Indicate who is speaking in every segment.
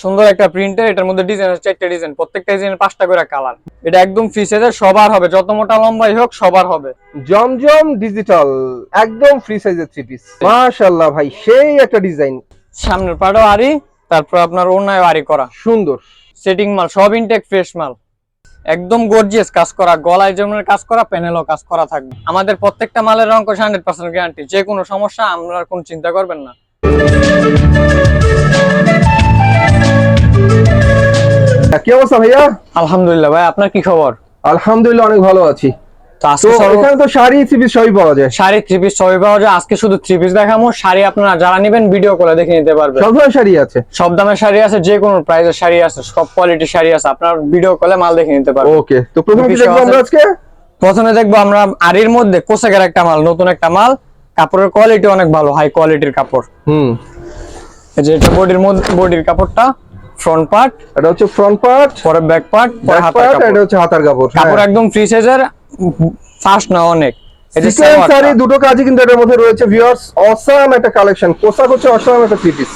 Speaker 1: সুন্দর একটা প্রিন্টের এটার মধ্যে ডিজাইন হচ্ছে একটা ডিজাইন প্রত্যেকটা ডিজাইন পাঁচটা করে কালার এটা একদম ফ্রি সাইজের সবার হবে যত মোটা লম্বাই হোক সবার হবে।
Speaker 2: জমজম ডিজিটাল একদম ফ্রি সাইজের থ্রি পিস মাশাআল্লাহ ভাই সেই একটা ডিজাইন
Speaker 1: সামনের পাড়ও আরি তারপর আপনার অন্যায় আরি করা।
Speaker 2: সুন্দর।
Speaker 1: সেটিং মাল সব ইনটেক ফ্রেশ মাল। একদম গর্জিয়াস কাজ করা গলায় যেমন কাজ করা প্যানেলও কাজ করা থাকবে। আমাদের প্রত্যেকটা মালের রঙ হান্ড্রেড পার্সেন্ট গ্যারান্টি যে কোনো সমস্যা আমরা কোনো চিন্তা করবেন না।
Speaker 2: কি অবস্থা ভাইয়া?
Speaker 1: আলহামদুলিল্লাহ ভাই আপনার কি খবর?
Speaker 2: আলহামদুলিল্লাহ অনেক ভালো আছি। এখানে তো শাড়ি থ্রি পিস সবই পাওয়া যায়।
Speaker 1: শাড়ি থ্রি পিস সবই পাওয়া যায়। আজকে শুধু থ্রি পিস দেখাবো শাড়ি আপনারা যারা নেবেন ভিডিও করে দেখে নিতে পারবেন।
Speaker 2: সব ধরনের শাড়ি আছে।
Speaker 1: সব দামের শাড়ি আছে যে কোনো প্রাইসের শাড়ি আছে সব কোয়ালিটির শাড়ি আছে। আপনার ভিডিও কলে মাল দেখে নিতে পারবেন।
Speaker 2: ওকে তো প্রথমে কি দেখব আমরা
Speaker 1: আছে?
Speaker 2: আজকে?
Speaker 1: প্রথমে দেখব আমরা আরির মধ্যে কোসেকের একটা মাল নতুন একটা মাল। কাপড়ের কোয়ালিটি অনেক ভালো হাই কোয়ালিটির কাপড়।
Speaker 2: হুম।
Speaker 1: এই যে এটা বডির মধ্যে বডির কাপড়টা। ফ্রন্ট পার্ট
Speaker 2: এটা হচ্ছে ফ্রন্ট পার্ট
Speaker 1: পরে ব্যাক পার্ট পরে হাতার
Speaker 2: পার্ট এটা হচ্ছে হাতার কাপড়
Speaker 1: কাপড় একদম ফ্রি সাইজের ফাস্ট না অনেক।
Speaker 2: শাড়ি দুটো কাজই কিন্তু এটার মধ্যে রয়েছে ভিউয়ার্স অসাম একটা কালেকশন পোশাক হচ্ছে অসাম একটা থ্রি পিস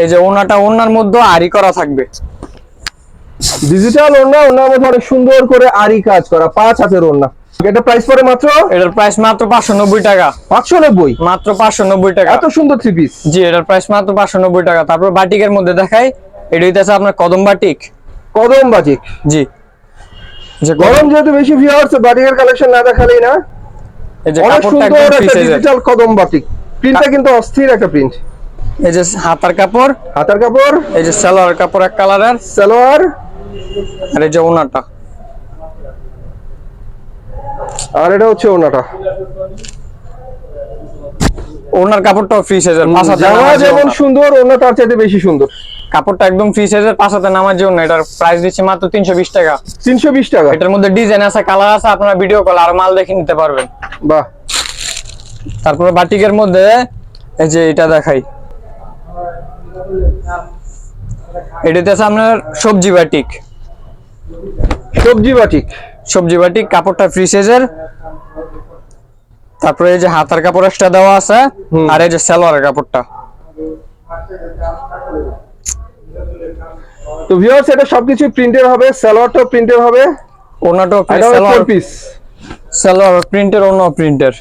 Speaker 1: এই যে ওনাটা ওনার মধ্যে আরি করা থাকবে।
Speaker 2: ডিজিটাল ওড়না ওড়নার মধ্যে অনেক সুন্দর করে আরি কাজ করা পাঁচ হাতের ওড়না। এটা প্রাইস পড়ে মাত্র?
Speaker 1: এটার প্রাইস মাত্র পাঁচশো নব্বই টাকা।
Speaker 2: পাঁচশো নব্বই?
Speaker 1: মাত্র পাঁচশো নব্বই টাকা।
Speaker 2: এত সুন্দর থ্রি পিস
Speaker 1: জি এটার প্রাইস মাত্র পাঁচশো নব্বই টাকা। তারপর বাটিকের মধ্যে দেখাই। এটা হইতেছে আপনার কদম বাটিক।
Speaker 2: কদম বাজিক
Speaker 1: জি। যে
Speaker 2: গরম যেহেতু বেশি ভিউয়ার্স বাটিকের কালেকশন না দেখালেই না।
Speaker 1: এই যে কাপড়টা
Speaker 2: একটা ডিজিটাল কদম বাটিক। প্রিন্টটা কিন্তু অস্থির একটা প্রিন্ট
Speaker 1: এই যে হাতার কাপড়।
Speaker 2: হাতার কাপড়।
Speaker 1: এই যে সালোয়ার কাপড় এক কালারের
Speaker 2: সালোয়ার।
Speaker 1: আর এই যে ওনাটা।
Speaker 2: আর এটা হচ্ছে ওনাটা
Speaker 1: ওনার কাপড়টাও ফ্রি সাইজের
Speaker 2: জামা যেমন সুন্দর ওড়না তার চাইতে বেশি সুন্দর।
Speaker 1: কাপড়টা একদম ফ্রি সাইজের পাঁচ হাতে নামার জন্য এটার প্রাইস দিচ্ছি মাত্র তিনশো বিশ টাকা।
Speaker 2: তিনশো বিশ টাকা।
Speaker 1: এটার মধ্যে ডিজাইন আছে কালার আছে আপনারা ভিডিও কল আর মাল দেখে নিতে পারবেন।
Speaker 2: বাহ।
Speaker 1: তারপরে বাটিকের মধ্যে এই যে এটা দেখাই। এটাতে আছে আপনার সবজি বাটিক।
Speaker 2: সবজি বাটিক।
Speaker 1: সবজি বাটি কাপড়টা ফ্রি সাইজের তারপরে এই যে হাতার কাপড় এক্সট্রা দেওয়া আছে। আর এই যে সালোয়ারের কাপড়টা।
Speaker 2: তো ভিউয়ার্স এটা সবকিছু প্রিন্টের হবে সালোয়ারটাও প্রিন্টের হবে।
Speaker 1: ওনাটাও
Speaker 2: এটা
Speaker 1: সালোয়ার
Speaker 2: পিস
Speaker 1: সালোয়ার প্রিন্টের অন্য প্রিন্টের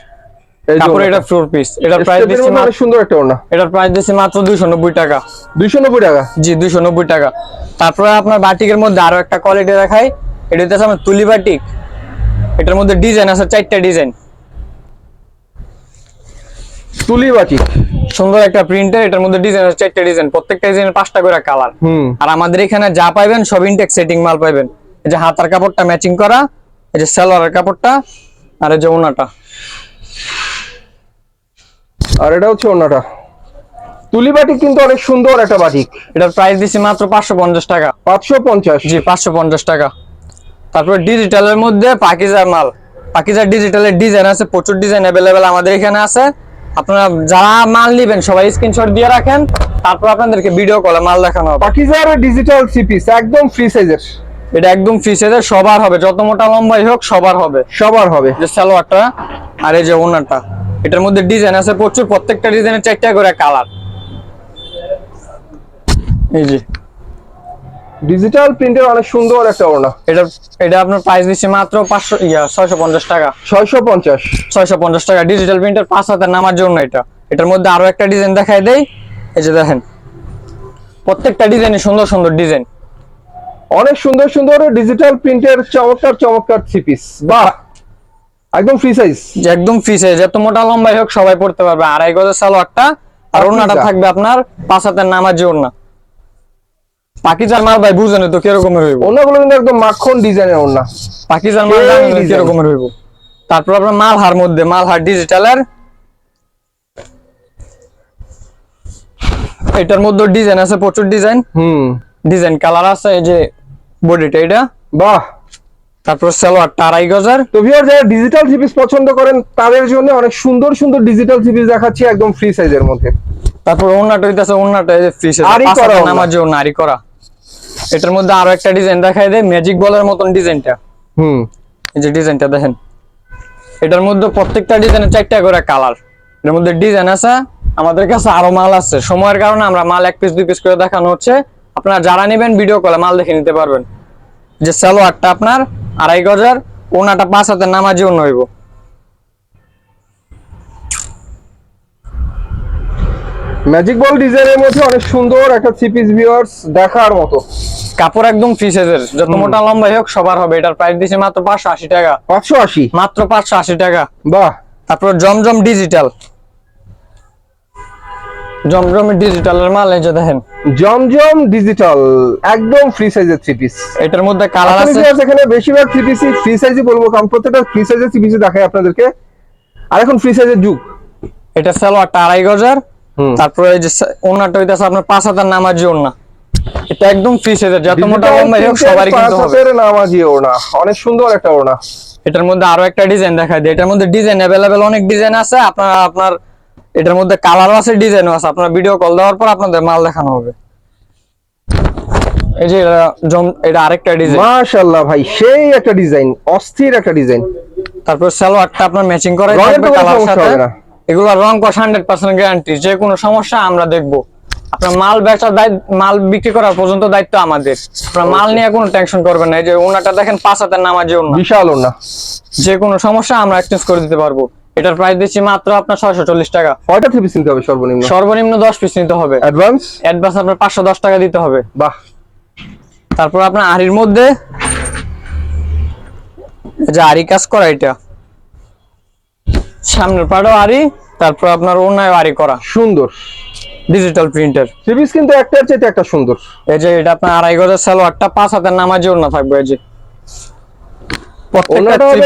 Speaker 1: কাপড় এটা ফ্লোর পিস এটার প্রাইস দিচ্ছি মাত্র-
Speaker 2: সুন্দর একটা ওড়না।
Speaker 1: এটার প্রাইস দিচ্ছি মাত্র দুইশো নব্বই টাকা।
Speaker 2: দুইশো নব্বই টাকা?
Speaker 1: জি দুইশো নব্বই টাকা। তারপরে আপনার বাটিকের মধ্যে আরও একটা কোয়ালিটি দেখাই। এটা হচ্ছে আমার এটার মধ্যে ডিজাইন আছে চারটা ডিজাইন
Speaker 2: তুলিবাটিক
Speaker 1: সুন্দর একটা প্রিন্টের এটার মধ্যে ডিজাইন আছে চারটা ডিজাইন প্রত্যেকটা ডিজাইনের পাঁচটা করে কালার আর আমাদের এখানে যা পাইবেন সব ইনটেক সেটিং মাল পাইবেন। এই যে হাতার কাপড়টা ম্যাচিং করা এই যে সালোয়ারের কাপড়টা আর এই যে ওনাটা।
Speaker 2: আর এটা হচ্ছে ওড়নাটা তুলি বাটিক কিন্তু অনেক সুন্দর একটা বাটিক
Speaker 1: এটার প্রাইস দিচ্ছি মাত্র পাঁচশো পঞ্চাশ টাকা।
Speaker 2: পাঁচশো পঞ্চাশ।
Speaker 1: জি পাঁচশো পঞ্চাশ টাকা। তারপর ডিজিটালের মধ্যে পাকিজার মাল। পাকিজার ডিজিটালের ডিজাইন আছে প্রচুর ডিজাইন অ্যাভেলেবেল আমাদের এখানে আছে। আপনারা যারা মাল নিবেন সবাই স্ক্রিনশট দিয়ে রাখেন। তারপর আপনাদেরকে ভিডিও কলে মাল দেখানো হবে।
Speaker 2: পাকিজার ডিজিটাল থ্রি পিস একদম ফ্রি সাইজের
Speaker 1: এটা একদম ফ্রি সাইজের সবার হবে। যত মোটা লম্বাই হোক সবার হবে।
Speaker 2: সবার হবে।
Speaker 1: যে সালোয়ারটা আর এই যে ওনারটা এটার মধ্যে ডিজাইন আছে প্রচুর। প্রত্যেকটা ডিজাইনের চারটা করে কালার এই যে
Speaker 2: ডিজিটাল প্রিন্টের অনেক সুন্দর একটা ওড়না।
Speaker 1: এটা এটা আপনার প্রাইস দিচ্ছে মাত্র পাঁচশো ইয়া ছয়শো পঞ্চাশ টাকা।
Speaker 2: ছয়শো পঞ্চাশ।
Speaker 1: ছয়শো পঞ্চাশ টাকা। ডিজিটাল প্রিন্টার পাঁচ হাজার নামার জন্য এটা। এটার মধ্যে আরও একটা ডিজাইন দেখাই দেই। এই যে দেখেন প্রত্যেকটা ডিজাইনে সুন্দর সুন্দর ডিজাইন
Speaker 2: অনেক সুন্দর সুন্দর ডিজিটাল প্রিন্টের চমৎকার চমৎকার থ্রি পিস বাহ! একদম ফ্রি সাইজ
Speaker 1: একদম ফ্রি সাইজ এত মোটা লম্বাই হোক সবাই পড়তে পারবে। আড়াই গজের সালোয়ারটা আর ওড়নাটা। থাকবে আপনার পাঁচ হাতের নামার যে ওড়না। পাকিজার মাল ভাই বুঝেন তো কিরকমের হইব?
Speaker 2: ওড়নাগুলো কিন্তু একদম মাখন ডিজাইনের ওড়না
Speaker 1: পাকিজার মাল কিরকমের হইব? তারপর আপনার মালহার মধ্যে মালহার ডিজিটালের এটার মধ্যে ডিজাইন আছে প্রচুর ডিজাইন
Speaker 2: হুম।
Speaker 1: ডিজাইন কালার আছে এই যে বডিটা এটা
Speaker 2: বাহ।
Speaker 1: তারপর সালোয়ারটা আড়াই গজার।
Speaker 2: তো ভিউয়ার যারা ডিজিটাল থ্রি পিস পছন্দ করেন তাদের জন্য অনেক সুন্দর সুন্দর ডিজিটাল থ্রি পিস দেখাচ্ছি একদম ফ্রি সাইজের মধ্যে।
Speaker 1: তারপর ওন্নাটা হইতাছে ওন্নাটা এই যে ফ্রি
Speaker 2: আরি
Speaker 1: জন্য আরি করা। এটার মধ্যে আরও একটা ডিজাইন দেখাই দেয় ম্যাজিক বলের মতন ডিজাইনটা
Speaker 2: হুম।
Speaker 1: এই যে ডিজাইনটা দেখেন। এটার মধ্যে প্রত্যেকটা ডিজাইনের চারটা করে কালারের মধ্যে ডিজাইন আছে আমাদের কাছে আরও মাল আছে। সময়ের কারণে আমরা মাল এক পিস দুই পিস করে দেখানো হচ্ছে। আপনারা যারা নেবেন ভিডিও কলে মাল দেখে নিতে পারবেন। যে সালোয়ারটা আপনার আড়াই গজার ওনাটা পাঁচ হাতের নামাজি অন্য হইব।
Speaker 2: ম্যাজিক বল ডিজাইনের মধ্যে অনেক সুন্দর একটা থ্রি পিস ভিউয়ার্স দেখার মতো।
Speaker 1: কাপড় একদম ফ্রি সাইজের যত মোটা লম্বাই হোক সবার হবে। এটার প্রাইস দিচ্ছে মাত্র পাঁচশো আশি টাকা।
Speaker 2: পাঁচশো আশি?
Speaker 1: মাত্র পাঁচশো আশি টাকা।
Speaker 2: বাহ।
Speaker 1: তারপর জমজম ডিজিটাল জমজম ডিজিটালের মাল এই যে দেখেন।
Speaker 2: জমজম ডিজিটাল একদম ফ্রি সাইজের থ্রি পিস
Speaker 1: এটার মধ্যে কালার আছে।
Speaker 2: এখানে বেশিরভাগ থ্রি পিস ফ্রি সাইজই বলব কারণ প্রত্যেকটা ফ্রি সাইজের থ্রি পিসই দেখায় আপনাদেরকে। আর এখন ফ্রি সাইজের যুগ।
Speaker 1: এটা সালোয়ারটা আড়াই গজার। তারপরে এই যে ওনাটা হইতাছে আপনার পাঁচ হাজার নামাজি ওনা এটা একদম ফ্রি সাইজের যত মোটা লম্বাই হোক সবারই কিনতে হবে।
Speaker 2: নামাজি ওড়না অনেক সুন্দর একটা ওনা
Speaker 1: এটার মধ্যে আরও একটা ডিজাইন দেখাই দিই। এটার মধ্যে ডিজাইন অ্যাভেলেবেল অনেক ডিজাইন আছে। আপনার আপনার এটার মধ্যে কালারও আছে ডিজাইনও আছে। আপনার ভিডিও কল দেওয়ার পর আপনাদের মাল দেখানো হবে। এই যে এটা আরেকটা ডিজাইন
Speaker 2: মাশাআল্লাহ ভাই সেই একটা ডিজাইন অস্থির একটা ডিজাইন
Speaker 1: তারপর সালোয়ারটা আপনার ম্যাচিং
Speaker 2: রঙের
Speaker 1: থাকবে কালার সাথে। এগুলো রং কস হান্ড্রেড পার্সেন্ট গ্যারান্টি যে কোনো সমস্যা আমরা দেখব। আপনার মাল বেচার মাল বিক্রি করার পর্যন্ত দায়িত্ব আমাদের। আপনার মাল নিয়ে কোনো টেনশন করবেন না। এই যে ওনাটা দেখেন পাঁচ হাতের নামাজি ওনা।
Speaker 2: বিশাল ওড়না
Speaker 1: যে কোনো সমস্যা আমরা এক্সচেঞ্জ করে দিতে পারব। এটার প্রাইস দিচ্ছি মাত্র আপনার ছয়শো চল্লিশ টাকা।
Speaker 2: কয়টা পিস নিতে হবে সর্বনিম্ন?
Speaker 1: সর্বনিম্ন দশ পিস নিতে হবে।
Speaker 2: অ্যাডভান্স
Speaker 1: অ্যাডভান্স আপনার পাঁচশো দশ টাকা দিতে হবে।
Speaker 2: বাহ।
Speaker 1: তারপর আপনার আড়ির মধ্যে যে আড়ি কাজ করা এটা। সামনের পাড়ও আড়ি তারপর আপনার অন্যায় আড়ি করা।
Speaker 2: সুন্দর।
Speaker 1: ডিজিটাল প্রিন্টার
Speaker 2: থ্রি পিস কিন্তু একটার চাইতে একটা সুন্দর।
Speaker 1: এই যে এটা আপনার আড়াই গজের সালোয়ারটা পাঁচ হাতের নামাজি ওড়না থাকবে এই যে।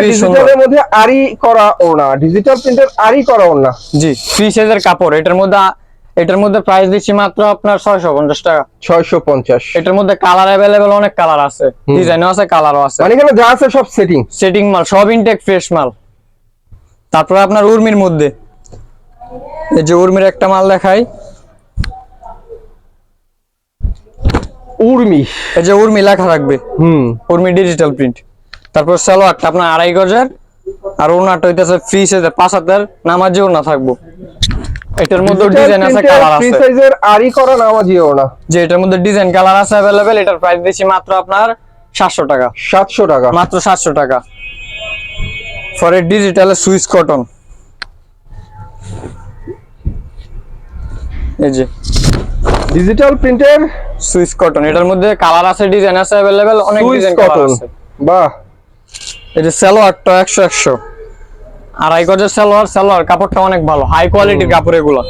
Speaker 2: ডিজিটালের মধ্যে আরি করা ওড়না ডিজিটাল প্রিন্টের আরি করা ওড়না।
Speaker 1: জি ফ্রি সাইজের কাপড় এটার মধ্যে এটার মধ্যে প্রাইস দিচ্ছি মাত্র আপনার ছয়শো পঞ্চাশ টাকা।
Speaker 2: ছয়শো পঞ্চাশ।
Speaker 1: এটার মধ্যে কালার অ্যাভেলেবেল অনেক কালার আছে। ডিজাইনও আছে কালারও আছে।
Speaker 2: মানে এখানে যা আছে সব সেটিং
Speaker 1: সেটিং মাল সব ইনটেক ফ্রেশ মাল। তারপরে আপনার উর্মির মধ্যে। এই যে উর্মির একটা মাল দেখাই।
Speaker 2: উর্মি।
Speaker 1: এই যে উর্মি লেখা থাকবে।
Speaker 2: হুম।
Speaker 1: উর্মি ডিজিটাল প্রিন্ট তারপর সালোয়ারটা আপনার আড়াই গজের। আর ওনাটা হইতেছে ফ্রি সাইজের পাঁচ হাতের নামাজি ওনা থাকব। এটার মধ্যে ডিজাইন আছে কালার আছে।
Speaker 2: ফ্রি সাইজের আরি করা নামাজি ওড়না।
Speaker 1: যে এটার মধ্যে ডিজাইন কালার আছে অ্যাভেলেবেল এটার প্রাইস দিচ্ছি মাত্র আপনার সাতশো টাকা।
Speaker 2: সাতশো টাকা।
Speaker 1: মাত্র সাতশো টাকা। For a digital Swiss cotton এই যে।
Speaker 2: ডিজিটাল প্রিন্টের
Speaker 1: সুইচ কটন এটার মধ্যে কালার আছে ডিজাইন আছে अवेलेबल অনেক ডিজাইন
Speaker 2: কটন
Speaker 1: কালার আছে।
Speaker 2: বাহ।
Speaker 1: এই যে সালোয়ারটা একশো একশো। আড়াই গজের সালোয়ার সালোয়ার কাপড়টা অনেক ভালো হাই কোয়ালিটির কাপড় এগুলো।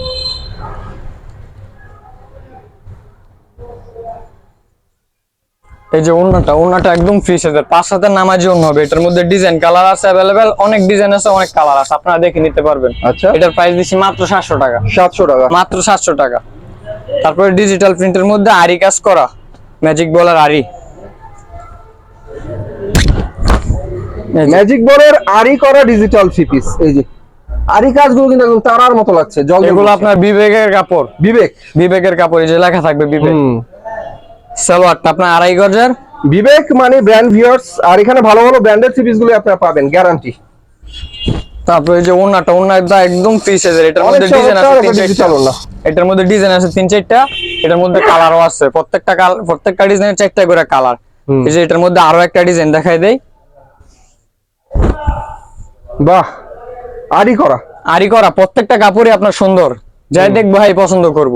Speaker 1: এই যে ওন্নাটা ওন্নাটা একদম ফ্রি সাইজের পাঁচ হাতের নামাজি অন্য হবে। এটার মধ্যে ডিজাইন কালার আছে অ্যাভেলেবেল অনেক ডিজাইন আছে অনেক কালার আছে। আপনারা দেখে নিতে পারবেন।
Speaker 2: আচ্ছা।
Speaker 1: এটার প্রাইস দিচ্ছি মাত্র সাতশো টাকা।
Speaker 2: সাতশো টাকা।
Speaker 1: মাত্র সাতশো টাকা। তারপরে ডিজিটাল প্রিন্টের মধ্যে আরি কাজ করা। ম্যাজিক বলার আরি
Speaker 2: ম্যাজিক বোর্ডের আরি করা ডিজিটাল থ্রি পিস এই যে আরি কাজগুলো কিন্তু একদম তারার মতো লাগছে জল
Speaker 1: এগুলো আপনার বিবেকের কাপড়।
Speaker 2: বিবেক।
Speaker 1: বিবেকের কাপড় এই যে লেখা থাকবে বিবেক। সালোয়ারটা আপনার আড়াই গজের।
Speaker 2: বিবেক মানে ব্র্যান্ড ভিউয়ার্স আর এখানে ভালো ভালো ব্র্যান্ডের থ্রি পিসগুলো আপনারা পাবেন গ্যারান্টি
Speaker 1: তারপরে যে ওন্নাটা ওন্নাটা একদম ফ্রি সাইজের এটার মধ্যে ডিজাইন আছে তিন চারটা। এটার মধ্যে ডিজাইন আছে তিন চারটা এটার মধ্যে কালারও আছে। প্রত্যেকটা প্রত্যেকটা ডিজাইনের চারটা করে কালার এই যে এটার মধ্যে আরও একটা ডিজাইন দেখাই দেই।
Speaker 2: বাহ আরি করা।
Speaker 1: আরি করা প্রত্যেকটা কাপড়ই আপনার সুন্দর। যাই দেখব ভাই পছন্দ করব।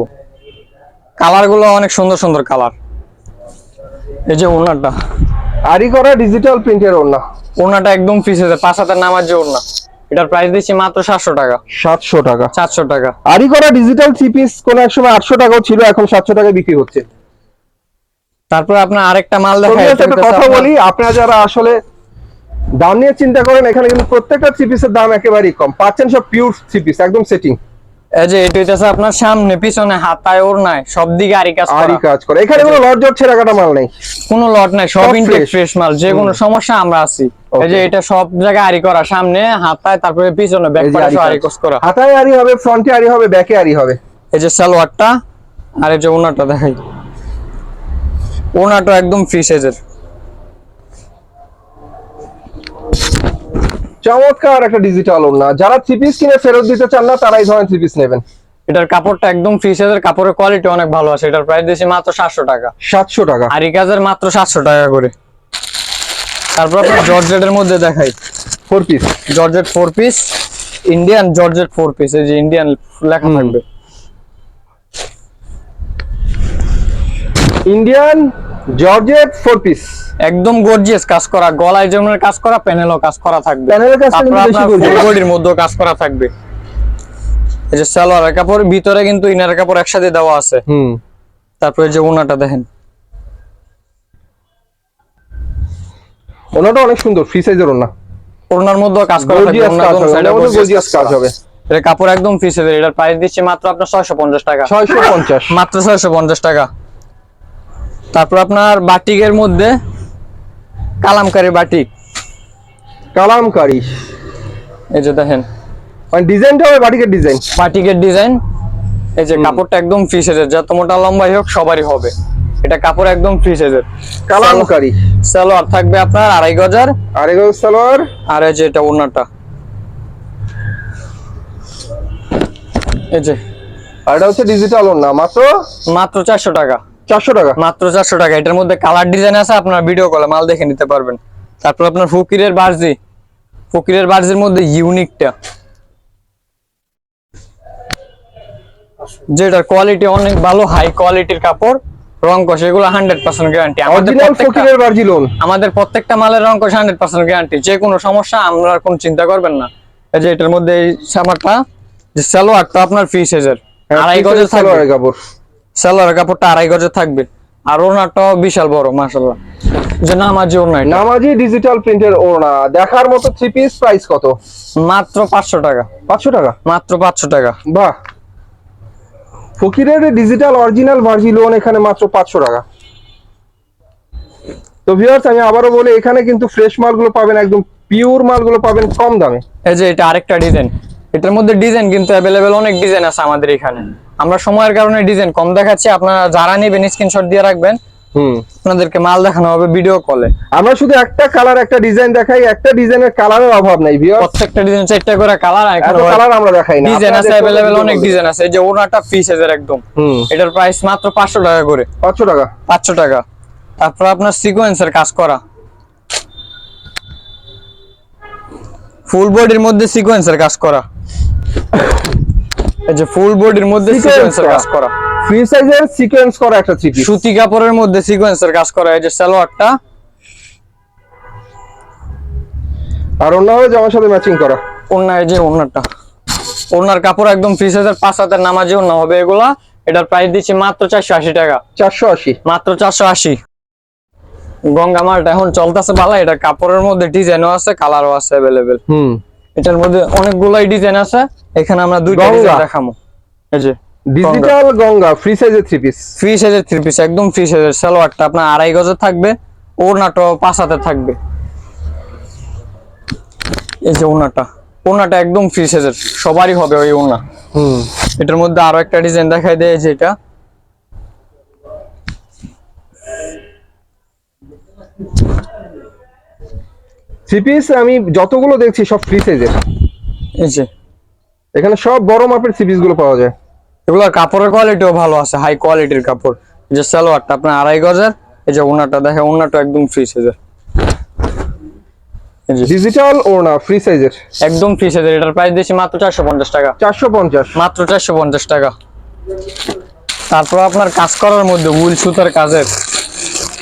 Speaker 1: কালারগুলো অনেক সুন্দর সুন্দর কালার এই যে ওনাটা
Speaker 2: আরি করা ডিজিটাল প্রিন্টের ওড়না?
Speaker 1: ওনাটা একদম সাইজের পাঁচ হাতের নামার যে ওনা এটার প্রাইস দিচ্ছি মাত্র সাতশো টাকা।
Speaker 2: সাতশো টাকা।
Speaker 1: সাতশো টাকা।
Speaker 2: আরি করা ডিজিটাল থ্রি পিস কোন এক সময় আটশো টাকাও ছিল এখন সাতশো টাকায় বিক্রি হচ্ছে।
Speaker 1: তারপর আপনার আরেকটা মাল দেখাই
Speaker 2: একটা কথা বলি আপনারা যারা আসলে দাম নিয়ে চিন্তা করেন এখানে কিন্তু প্রত্যেকটা থ্রি পিসের দাম একেবারেই কম। পাচ্ছেন সব পিওর থ্রি পিস একদম সেটিং
Speaker 1: এই যে এটা হইতেছে আপনার সামনে পিছনে হাতায় ওর নাই সব দিকে আরি কাজ
Speaker 2: আরি কাজ করে। এখানে কোনো লট জট ছেড়া কাটা মাল নেই।
Speaker 1: কোনো লট নাই সব
Speaker 2: সব
Speaker 1: ইনটেক ফ্রেশ মাল যে কোনো সমস্যা আমরা আছি। এই যে এটা সব জায়গায় আরি করা সামনে হাতায় তারপরে পিছনে ব্যাক পাশে
Speaker 2: আরি
Speaker 1: আরি
Speaker 2: কাজ।
Speaker 1: কাজ করা।
Speaker 2: হাতায় আরি হবে ফ্রন্টে আরি হবে ব্যাকে আরি হবে।
Speaker 1: এই যে সালোয়ারটা আর এই যে ওনাটা দেখাই। ওনাটা একদম ফ্রি সাইজের
Speaker 2: চমৎকার একটা ডিজিটাল ওড়না। যারা থ্রি পিস কিনে ফেরত দিতে চান না তারা এই ধরনের থ্রি পিস নেবেন।
Speaker 1: এটার কাপড়টা একদম ফ্রি সাইজের কাপড়ের কোয়ালিটি অনেক ভালো আছে। এটার প্রাইস দিয়েছি মাত্র সাতশো টাকা।
Speaker 2: সাতশো টাকা।
Speaker 1: আরি কাজের মাত্র সাতশো টাকা করে। তারপর আপনার জর্জেটের মধ্যে দেখাই।
Speaker 2: Four piece
Speaker 1: georgette four piece Indian georgette four piece এই যে ইন্ডিয়ান লেখা থাকবে।
Speaker 2: ইন্ডিয়ান জর্জেট ফোর পিস
Speaker 1: একদম গর্জিয়াস কাজ করা গলায় যেমন কাজ করা প্যানেলও কাজ করা থাকবে।
Speaker 2: প্যানেলের
Speaker 1: আপনার বডির মধ্যেও কাজ করা থাকবে। এই যে সালোয়ারের কাপড় ভিতরে কিন্তু ইনার কাপড় একসাথে দেওয়া আছে।
Speaker 2: হুম।
Speaker 1: তারপরে যে ওনাটা দেখেন।
Speaker 2: ওনাটা অনেক সুন্দর ফ্রি সাইজের ওনা।
Speaker 1: ওনার মধ্যেও কাজ করা
Speaker 2: গর্জিয়াস কাজ হবে
Speaker 1: side এ
Speaker 2: ওনার মধ্যে
Speaker 1: gorgeous
Speaker 2: গর্জিয়াস কাজ হবে।
Speaker 1: এর কাপড় একদম ফিসের এটার প্রাইস দিচ্ছে মাত্র আপনার ছয়শো পঞ্চাশ টাকা।
Speaker 2: ছয়শো পঞ্চাশ।
Speaker 1: মাত্র ছয়শো পঞ্চাশ টাকা। তারপর আপনার বাটিকের মধ্যে কালামকারি বাটিক।
Speaker 2: কালামকারি।
Speaker 1: এই যে দেখেন।
Speaker 2: মানে ডিজাইনটা হবে বাটিকের ডিজাইন?
Speaker 1: বাটিকের ডিজাইন। এই যে কাপড়টা একদম ফ্রি সাইজের। যত মোটা লম্বাই হোক সবারই হবে। এটা কাপড় একদম ফ্রি সাইজের।
Speaker 2: কালামকারি।
Speaker 1: সালোয়ার থাকবে আপনার আড়াই গজার।
Speaker 2: আড়াই এগুলো সালোয়ার।
Speaker 1: আর এই যে এটা ওনাটা এই যে।
Speaker 2: আর এটা হচ্ছে ডিজিটাল ওনা মাত্র?
Speaker 1: মাত্র চারশো টাকা।
Speaker 2: চারশো টাকা?
Speaker 1: মাত্র চারশো টাকা। এটার মধ্যে কালার ডিজাইন আছে আপনার ভিডিও কলে মাল দেখে নিতে পারবেন। তারপর আপনার ফকিরের বার্জি। ফকিরের বার্জির মধ্যে ইউনিকটা যেটার কোয়ালিটি অনেক ভালো হাই কোয়ালিটির কাপড় রং কষ এগুলো হান্ড্রেড পার্সেন্ট গ্যারান্টি আমাদের আমাদের প্রত্যেকটা মালের রং কষ হান্ড্রেড পার্সেন্ট গ্যারান্টি যে কোনো সমস্যা আমরা কোনো চিন্তা করবেন না। এই যে এটার মধ্যে এই সামারটা যে সালোয়ারটা আপনার ফ্রি সাইজের আড়াই গজের
Speaker 2: সালোয়ারের কাপড়।
Speaker 1: সালোয়ারের কাপড়টা আড়াই গজের থাকবে। আর ওনাটাও বিশাল বড় মাশাল্লাহ যে নামাজি এটা।
Speaker 2: নামাজি ডিজিটাল প্রিন্টের ওনা দেখার মতো থ্রি পিস প্রাইস কত?
Speaker 1: মাত্র পাঁচশো টাকা।
Speaker 2: পাঁচশো টাকা?
Speaker 1: মাত্র পাঁচশো টাকা।
Speaker 2: বাহ। ফকিরের ডিজিটাল অরিজিনাল ভার্জি লোন এখানে মাত্র পাঁচশো টাকা। তো ভিউয়ার্স আমি আবারও বলি এখানে কিন্তু ফ্রেশ মালগুলো পাবেন একদম পিওর মালগুলো পাবেন কম দামে।
Speaker 1: এই যে এটা আরেকটা ডিজাইন এটার মধ্যে ডিজাইন কিন্তু অ্যাভেলেবেল অনেক ডিজাইন আছে আমাদের এখানে। আমরা সময়ের কারণে ডিজাইন কম দেখাচ্ছি। আপনারা যারা নেবেন স্ক্রিনশট দিয়ে রাখবেন।
Speaker 2: হুম।
Speaker 1: আপনাদেরকে মাল দেখানো হবে ভিডিও কলে
Speaker 2: আমরা শুধু একটা কালার একটা ডিজাইন দেখাই। একটা ডিজাইনের কালারের অভাব নাই ভিউয়ার্স
Speaker 1: প্রত্যেকটা ডিজাইন চারটা করে কালার
Speaker 2: এত কালার আমরা দেখাই না।
Speaker 1: ডিজাইন আছে অ্যাভেলেবেল অনেক ডিজাইন আছে। এই যে ওনাটা ফ্রি সাইজের একদম। এটার প্রাইস মাত্র পাঁচশো টাকা করে।
Speaker 2: পাঁচশো টাকা।
Speaker 1: পাঁচশো টাকা। তারপর আপনার সিকোয়েন্সের কাজ করা। ফুল বডির মধ্যে সিকোয়েন্সের কাজ করা। এই যে ফুল বডির মধ্যে সিকোয়েন্সের কাজ করা।
Speaker 2: ফ্রি সাইজের সিকোয়েন্স করা একটা থ্রি
Speaker 1: সুতি কাপড়ের মধ্যে সিকোয়েন্সের কাজ করা এই যে সালোয়ারটা।
Speaker 2: আর হবে জামার সাথে ম্যাচিং করা।
Speaker 1: ওন্না এই যে ওন্নাটা ওনার কাপড় একদম ফ্রি সাইজের পাঁচ হাতের নামাজি ওন্না হবে এগুলা। এটার প্রাইস দিচ্ছি মাত্র চারশো আশি টাকা।
Speaker 2: চারশো আশি।
Speaker 1: মাত্র চারশো আশি। গঙ্গা মালটা এখন চলতেছে ভালো এটা কাপড়ের মধ্যে ডিজাইনও আছে কালারও আছে অ্যাভেলেবেল
Speaker 2: হুম।
Speaker 1: এটার মধ্যে অনেকগুলাই ডিজাইন আছে। এখানে আমরা দুইটা। ডিজাইন দেখাবো এই যে
Speaker 2: ডিজিটাল গঙ্গা। ফ্রি সাইজের থ্রি পিস
Speaker 1: ফ্রি সাইজের থ্রি পিস একদম ফ্রি সাইজের সালোয়ারটা আপনার আড়াই গজে থাকবে ওড়নাটা পাঁচ হাতে থাকবে। এই যে ওড়নাটা। ওড়নাটা একদম ফ্রি সাইজের সবারই হবে ওই ওড়না।
Speaker 2: হুম।
Speaker 1: এটার মধ্যে আরও একটা ডিজাইন দেখাই দেয় যে এটা।
Speaker 2: থ্রি পিস আমি যতগুলো দেখছি সব ফ্রি সাইজের
Speaker 1: এই যে
Speaker 2: এখানে সব বড় মাপের থ্রি পিসগুলো পাওয়া যায়।
Speaker 1: এগুলোর কাপড়ের কোয়ালিটিও ভালো আছে হাই কোয়ালিটির কাপড়। যে সালোয়ারটা আপনার আড়াই গজের এই যে ওনাটা দেখে ওনাটা একদম ফ্রি সাইজের
Speaker 2: ডিজিটাল ওড়না ফ্রি সাইজের
Speaker 1: একদম ফ্রি সাইজের এটার প্রাইস দিয়েছি মাত্র চারশো পঞ্চাশ টাকা।
Speaker 2: চারশো পঞ্চাশ।
Speaker 1: মাত্র চারশো পঞ্চাশ টাকা। তারপর আপনার কাজ করার মধ্যে উল সুতার কাজের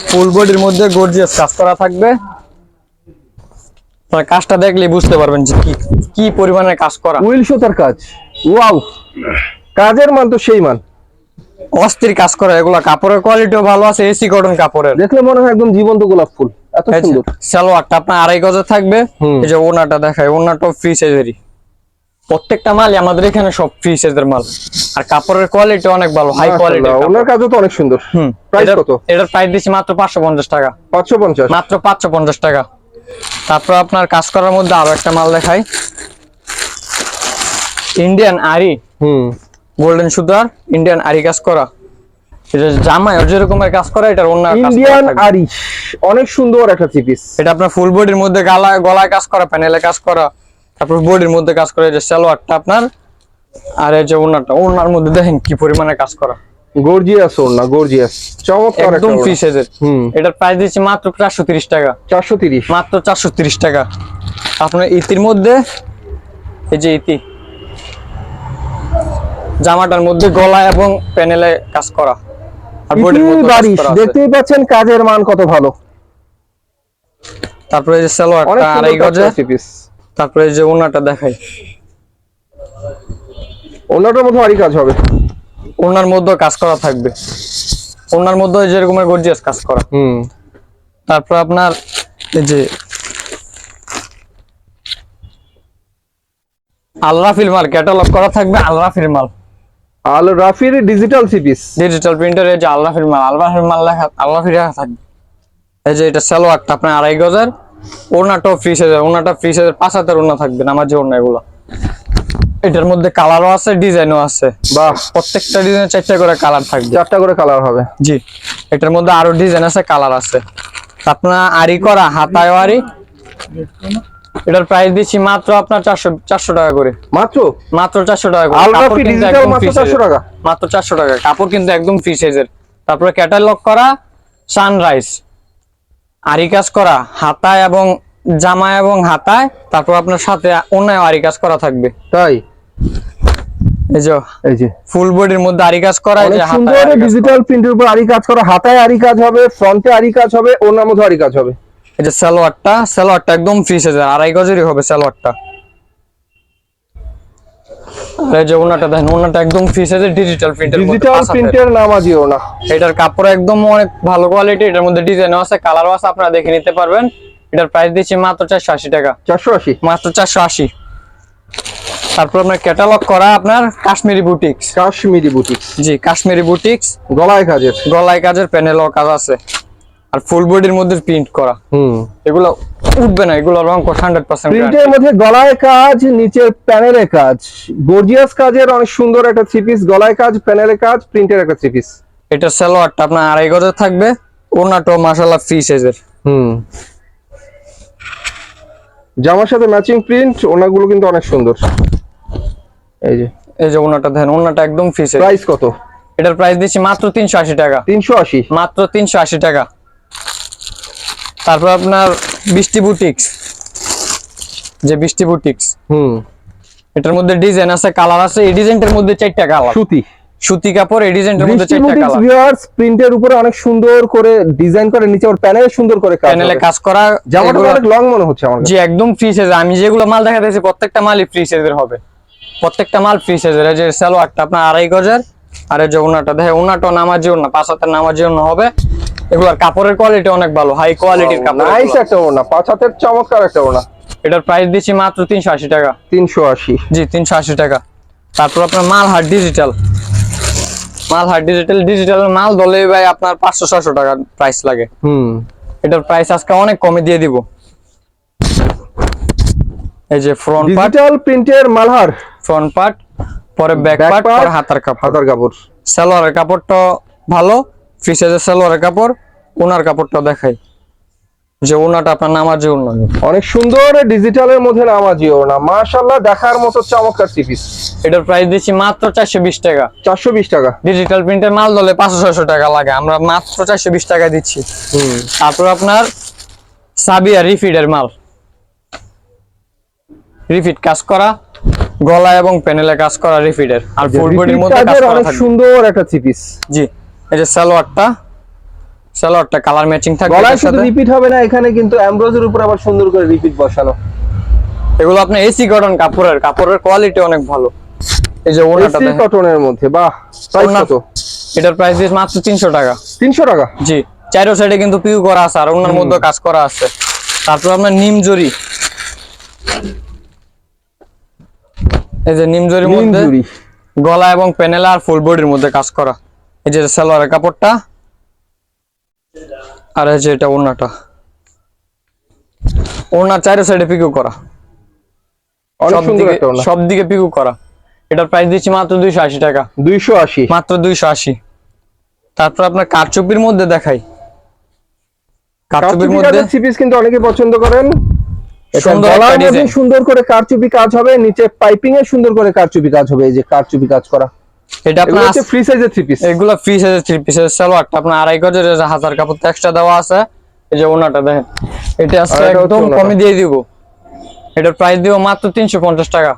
Speaker 1: ফুল বডির মধ্যে গর্জিয়াস কাজ করা থাকবে। আপনার কাজটা দেখলে বুঝতে পারবেন যে কি কি পরিমাণে কাজ করা।
Speaker 2: উইল সুতার কাজ। ওয়াও কাজের মান তো সেই মান।
Speaker 1: অস্থির কাজ করা এগুলা কাপড়ের কোয়ালিটিও ভালো আছে এসি কটন কাপড়ের।
Speaker 2: দেখলে মনে হয় একদম জীবন্ত গোলাপ ফুল এত সুন্দর।
Speaker 1: সালোয়ারটা আপনার আড়াই গজে থাকবে। এই যে ওনাটা দেখায় ওনাটাও ফ্রি সাইজেরই প্রত্যেকটা মালই আমাদের এখানে সব ফ্রি সাইজের মাল। আর কাপড়ের কোয়ালিটি অনেক ভালো হাই কোয়ালিটি
Speaker 2: ওনার কাজও তো অনেক সুন্দর। প্রাইস কত?
Speaker 1: এটার প্রাইস দিচ্ছি মাত্র পাঁচশো পঞ্চাশ টাকা।
Speaker 2: পাঁচশো পঞ্চাশ।
Speaker 1: মাত্র পাঁচশো পঞ্চাশ টাকা। তারপর আপনার কাজ করার মধ্যে আরও একটা মাল দেখাই। ইন্ডিয়ান আরি
Speaker 2: হুম।
Speaker 1: গোল্ডেন সুতার ইন্ডিয়ান আরি কাজ করা। এটা জামাই যেরকমের কাজ করা এটার অন্য
Speaker 2: ইন্ডিয়ান। আরিশ অনেক সুন্দর একটা পিস
Speaker 1: এটা আপনার ফুল বডির মধ্যে গালা গলায় কাজ করা প্যানেলে কাজ করা। তারপর বডির মধ্যে কাজ করা এই যে সালোয়ারটা আপনার আর এই যে ওনারটা ওনার মধ্যে দেখেন কি পরিমাণে কাজ করা।
Speaker 2: গর্জিয়াস ওড়না গর্জিয়াস চমৎকার
Speaker 1: একদম ফ্রি সাইজের
Speaker 2: হুম।
Speaker 1: এটার প্রাইস দিচ্ছি মাত্র চারশো তিরিশ টাকা।
Speaker 2: চারশো তিরিশ।
Speaker 1: মাত্র চারশো তিরিশ টাকা। আপনার ইতির মধ্যে এই যে ইতি জামাটার মধ্যে গলা এবং প্যানেলে কাজ করা। আর বডির মধ্যে
Speaker 2: বারিশ দেখতেই পাচ্ছেন কাজের মান কত ভালো।
Speaker 1: তারপরে যে সালোয়ারটা আড়াই গজে। তারপরে যে ওনাটা দেখাই।
Speaker 2: ওনাটার মধ্যে আরই কাজ হবে।
Speaker 1: ওনার মধ্যেও কাজ করা থাকবে। ওনার মধ্যে যেরকমের গর্জিয়াস কাজ করা।
Speaker 2: হুম।
Speaker 1: তারপর আপনার এই যে আলরাফিল মাল ক্যাটালগ করা থাকবে আলরাফিল মাল।
Speaker 2: আল রাফির ডিজিটাল সিপিস
Speaker 1: ডিজিটাল প্রিন্টার এই যে আলরাফিল মাল আলরাফিল মাল লেখা আলরাফিল লেখা থাকবে। এই যে এটা সালোয়ারটা আপনার আড়াই গজার ওনাটাও ফ্রি সাইজের ওনাটা ফ্রি সাইজের পাঁচ হাতের ওনা থাকবে আমার যে ওনা এগুলো। এটার মধ্যে কালারও আছে ডিজাইনও আছে।
Speaker 2: বা
Speaker 1: প্রত্যেকটা ডিজাইন চারটা করে কালার থাকবে।
Speaker 2: চারটা করে কালার হবে।
Speaker 1: জি এটার মধ্যে আরও ডিজাইন আছে কালার আছে। আপনার আরি করা হাতায় আরি এটার প্রাইস দিচ্ছি মাত্র আপনার চারশো চারশো টাকা করে।
Speaker 2: মাত্র?
Speaker 1: মাত্র চারশো টাকা করে।
Speaker 2: মাত্র 400 টাকা?
Speaker 1: মাত্র চারশো টাকা। কাপড় কিন্তু একদম ফ্রি সাইজের তারপরে ক্যাটালগ করা সানরাইজ আরি কাজ করা হাতায় এবং জামা এবং হাতায়। তারপর আপনার সাথে অন্য আরি কাজ করা থাকবে।
Speaker 2: তাই?
Speaker 1: এই যে ফুল বডির মধ্যে আরি কাজ করা যে
Speaker 2: সুন্দর। ডিজিটাল প্রিন্টের উপর আরি কাজ করা হাতায় আরি কাজ হবে ফ্রন্টে আরি কাজ হবে ওনার মধ্যে আরি কাজ হবে।
Speaker 1: এই যে সালোয়ারটা সালোয়ারটা একদম ফ্রি সাইজের আড়াই গজেরই হবে সালোয়ারটা। এই যে ওনাটা দেখেন ওনাটা একদম ফ্রি সাইজের ডিজিটাল প্রিন্টের
Speaker 2: ডিজিটাল। প্রিন্টের নামাজি ওনা।
Speaker 1: এটার কাপড় একদম অনেক ভালো কোয়ালিটি এটার মধ্যে ডিজাইনও আছে কালারও আছে আপনারা দেখে নিতে পারবেন। এটার প্রাইস দিচ্ছি মাত্র চারশো আশি টাকা।
Speaker 2: চারশো আশি।
Speaker 1: মাত্র চারশো আশি। তারপর আপনার ক্যাটালগ করা আপনার কাশ্মীরি বুটিক্স
Speaker 2: কাশ্মীরি বুটিক্স
Speaker 1: জি কাশ্মীরি বুটিক্স
Speaker 2: গলায় কাজের।
Speaker 1: গলায় কাজের প্যানেলও কাজ আছে। আর ফুল বডির মধ্যে প্রিন্ট করা।
Speaker 2: হুম।
Speaker 1: এগুলো উঠবে না এগুলো রং হান্ড্রেড পার্সেন্ট
Speaker 2: প্রিন্টের মধ্যে গলায় কাজ নিচের প্যানেলে কাজ। গর্জিয়াস কাজের অনেক সুন্দর একটা থ্রি পিস গলায় কাজ প্যানেলে কাজ প্রিন্টের একটা থ্রি পিস
Speaker 1: এটা সালোয়ারটা আপনার আড়াই গজের থাকবে ওনাটাও মাসাল্লাহ ফ্রি সাইজের
Speaker 2: হুম। জামার সাথে ম্যাচিং প্রিন্ট ওনাগুলো কিন্তু অনেক সুন্দর। এই যে
Speaker 1: এই যে ওনাটা দেখেন ওনাটা একদম ফ্রি
Speaker 2: প্রাইস কত?
Speaker 1: এটার প্রাইস দিচ্ছি মাত্র তিনশো আশি টাকা।
Speaker 2: তিনশো আশি?
Speaker 1: মাত্র তিনশো আশি টাকা। তারপর আপনার বৃষ্টি বুটিক্স। যে বৃষ্টি বুটিক্স।
Speaker 2: হুম।
Speaker 1: এটার মধ্যে ডিজাইন আছে কালার আছে এই ডিজাইনটার মধ্যে চারটা কালার
Speaker 2: সুতি।
Speaker 1: সুতি কাপড় এই ডিজাইনটার মধ্যে চারটা কালার
Speaker 2: ভিউয়ার্স প্রিন্টের উপরে অনেক সুন্দর করে ডিজাইন করে নিচে ওর প্যানেলে সুন্দর করে কাজ
Speaker 1: প্যানেলে কাজ করা
Speaker 2: জামাটা অনেক লং মনে হচ্ছে আমার।
Speaker 1: জি একদম ফ্রি সাইজ আমি যেগুলো মাল দেখাতেছি প্রত্যেকটা মালই ফ্রি সাইজের হবে। প্রত্যেকটা মাল ফ্রি সাইজের এই যে সালোয়ারটা আপনার আড়াই গজের আর এই যে ওনাটা দেখে ওনাটা নামার জন্য পাঁচ হাতের নামার জন্য হবে। এগুলোর কাপড়ের কোয়ালিটি অনেক ভালো হাই কোয়ালিটির কাপড়
Speaker 2: নাইস একটা ওনা পাঁচ হাতের চমৎকার একটা ওনা
Speaker 1: এটার প্রাইস দিচ্ছি মাত্র তিনশো আশি টাকা।
Speaker 2: তিনশো আশি।
Speaker 1: জি তিনশো আশি টাকা। তারপর আপনার মাল হাট ডিজিটাল মাল হাট ডিজিটাল ডিজিটাল মাল ধরলে ভাই আপনার পাঁচশো ছশো টাকা প্রাইস লাগে।
Speaker 2: হুম।
Speaker 1: এটার প্রাইস আজকে অনেক কমে দিয়ে দিব। এই যে ফ্রন্ট পার্ট
Speaker 2: ডিজিটাল প্রিন্টের মালহার
Speaker 1: ফ্রন্ট পার্ট পরে ব্যাক পার্ট পরে হাতার কাপড়।
Speaker 2: হাতার কাপড়।
Speaker 1: সালোয়ারের কাপড়টা ভালো ফ্রি সাইজের সালোয়ারের কাপড় ওনার কাপড়টা দেখাই। যে ওনাটা আপনার নামার যে ওনা
Speaker 2: অনেক সুন্দর ডিজিটালের মধ্যে নামাজি ওনা মাশাআল্লাহ দেখার মতো চমৎকার থ্রি পিস
Speaker 1: এটার প্রাইস দিচ্ছি মাত্র চারশো বিশ টাকা।
Speaker 2: চারশো বিশ টাকা।
Speaker 1: ডিজিটাল প্রিন্টের মাল দলে পাঁচশো ছয়শো টাকা লাগে। আমরা মাত্র চারশো বিশ টাকা দিচ্ছি।
Speaker 2: হুম।
Speaker 1: তারপর আপনার সাবিয়া রিফিডের মাল। রিফিট কাজ করা গলা এবং প্যানেলে কাজ করা রিফিডের আর ফুল বডির মধ্যে কাজ করা
Speaker 2: অনেক সুন্দর একটা থ্রি পিস
Speaker 1: জি এই যে সালোয়ারটা সালোয়ারটা কালার ম্যাচিং থাকবে
Speaker 2: গলায় শুধু রিপিট হবে না এখানে কিন্তু এমব্রয়ডারির উপর আবার সুন্দর করে রিপিট বসানো।
Speaker 1: এগুলো আপনার এসি কটন কাপড়ের কাপড়ের কোয়ালিটি অনেক ভালো। এই যে ওনাটা
Speaker 2: এসি কটনের মধ্যে বাহ প্রাইস কত?
Speaker 1: এটার প্রাইস দিয়ে মাত্র তিনশো টাকা।
Speaker 2: তিনশো টাকা?
Speaker 1: জি চারো সাইডে কিন্তু পিউ করা আছে আর ওনার মধ্যে কাজ করা আছে। তারপর আপনার নিম জরি। এই যে নিমজরির মধ্যে গলা এবং প্যানেল আর ফুল বডির মধ্যে কাজ করা। এই যে সালোয়ারের কাপড়টা। আর এই যে এটা ওড়নাটা। ওড়নার চারো সাইডে পিকু করা। সব দিকে পিকু করা। এটার প্রাইস দিচ্ছি মাত্র দুইশো আশি টাকা।
Speaker 2: দুইশো আশি।
Speaker 1: মাত্র দুইশো আশি। তারপর আপনার কারচুপির মধ্যে দেখাই। কারচুপির মধ্যে
Speaker 2: থ্রি পিস কিন্তু অনেকে পছন্দ করেন।
Speaker 1: সুন্দর
Speaker 2: করে কারচুপি কাজ হবে নিচে পাইপিং এ সুন্দর করে কারচুপি কাজ হবে এই যে কারচুপি কাজ করা।
Speaker 1: এটা
Speaker 2: এগুলো
Speaker 1: আপনার
Speaker 2: হচ্ছে ফ্রি সাইজের থ্রি পিস
Speaker 1: এগুলো ফ্রি সাইজের থ্রি পিসের সালোয়ারটা আপনার আড়াই গজের হাজার কাপড় এক্সট্রা দেওয়া আছে। এই যে ওনাটা দেখেন। এটা আজকে
Speaker 2: আর এটা হচ্ছে
Speaker 1: একদম কমে দিয়ে দিব। এটার প্রাইস দিব মাত্র টাকা।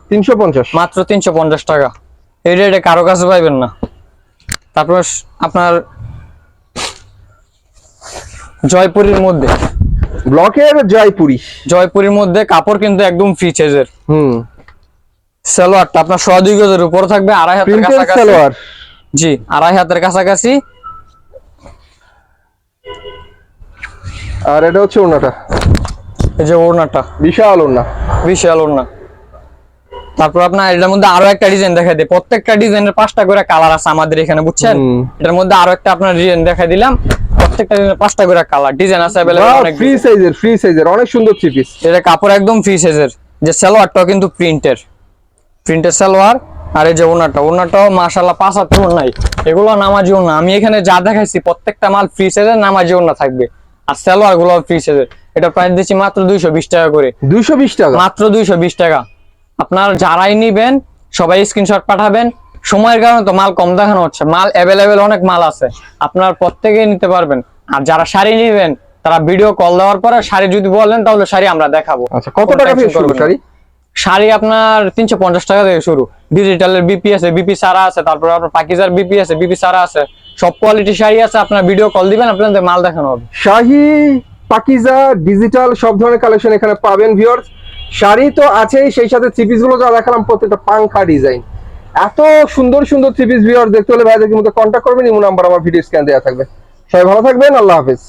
Speaker 1: মাত্র এই রেটে কারও কাছে পাইবেন না। তারপর আপনার জয়পুরের মধ্যে।
Speaker 2: ব্লকের জয়পুরি।
Speaker 1: জয়পুরের মধ্যে কাপড় কিন্তু একদম ফ্রি সাইজের
Speaker 2: হুম।
Speaker 1: সালোয়ারটা আপনার সোয়া দুই গজের উপরে থাকবে আড়াই হাতের কাছাকাছি।
Speaker 2: সালোয়ার।
Speaker 1: জি আড়াই হাতের কাছাকাছি।
Speaker 2: আর এটা হচ্ছে ওনাটা
Speaker 1: এই যে ওড়নাটা।
Speaker 2: বিশাল ওনা
Speaker 1: বিশাল ওড়না। তারপর আপনার এটার মধ্যে আরও একটা ডিজাইন দেখাই দিই। প্রত্যেকটা ডিজাইনের পাঁচটা করে কালার আছে আমাদের এখানে বুঝছেন। এটার মধ্যে আরও একটা আপনার ডিজাইন দেখাই দিলাম। প্রত্যেকটা পাঁচটা করে কালার ডিজাইন আছে অনেক
Speaker 2: ফ্রি সাইজের ফ্রি সাইজের অনেক সুন্দর থ্রি পিস
Speaker 1: এটা কাপড় একদম ফ্রি সাইজের যে সালোয়ারটাও কিন্তু প্রিন্টের প্রিন্টের সালোয়ার আর এই যে ওনাটা ওনাটাও মাশাল্লাহ পাঁচ এগুলো নামাজি ওনা আমি এখানে যা দেখাইছি প্রত্যেকটা মাল ফ্রি সাইজের নামাজি ওনা থাকবে। আর সালোয়ারগুলো ফ্রি সাইজের এটা প্রাইস দিচ্ছি মাত্র দুইশো বিশ টাকা করে।
Speaker 2: দুইশো বিশ টাকা?
Speaker 1: মাত্র দুইশো বিশ টাকা। আপনার যারাই নিবেন সবাই স্ক্রিনশট পাঠাবেন। সময়ের কারণে তো মাল কম দেখানো হচ্ছে। মাল অ্যাভেলেবেল অনেক মাল আছে। আপনার প্রত্যেকেই নিতে পারবেন। আর যারা শাড়ি নিবেন তারা ভিডিও কল দেওয়ার পরে শাড়ি যদি বলেন তাহলে শাড়ি আমরা দেখাবো।
Speaker 2: আচ্ছা কত টাকা থেকে শুরু শাড়ি?
Speaker 1: শাড়ি আপনার তিনশো পঞ্চাশ টাকা থেকে শুরু। ডিজিটালের বিপি আছে বিপি সারা আছে তারপর আপনার পাকিজার বিপি আছে বিপি সারা আছে। সব কোয়ালিটি শাড়ি আছে আপনার ভিডিও কল দিবেন আপনাদের মাল দেখানো হবে।
Speaker 2: শাহি পাকিজা ডিজিটাল সব ধরনের কালেকশন এখানে পাবেন ভিউয়ার্স শাড়ি তো আছেই সেই সাথে থ্রি পিসগুলো যা দেখালাম প্রত্যেকটা পাংখা ডিজাইন এত সুন্দর সুন্দর থ্রি পিস ভিউয়ার্স দেখতে হলে ভাইদের মধ্যে কন্ট্যাক্ট করবেন, ইমো নাম্বার আমার ভিডিও স্ক্যান দেওয়া থাকবে। সবাই ভালো থাকবেন, আল্লাহ হাফেজ।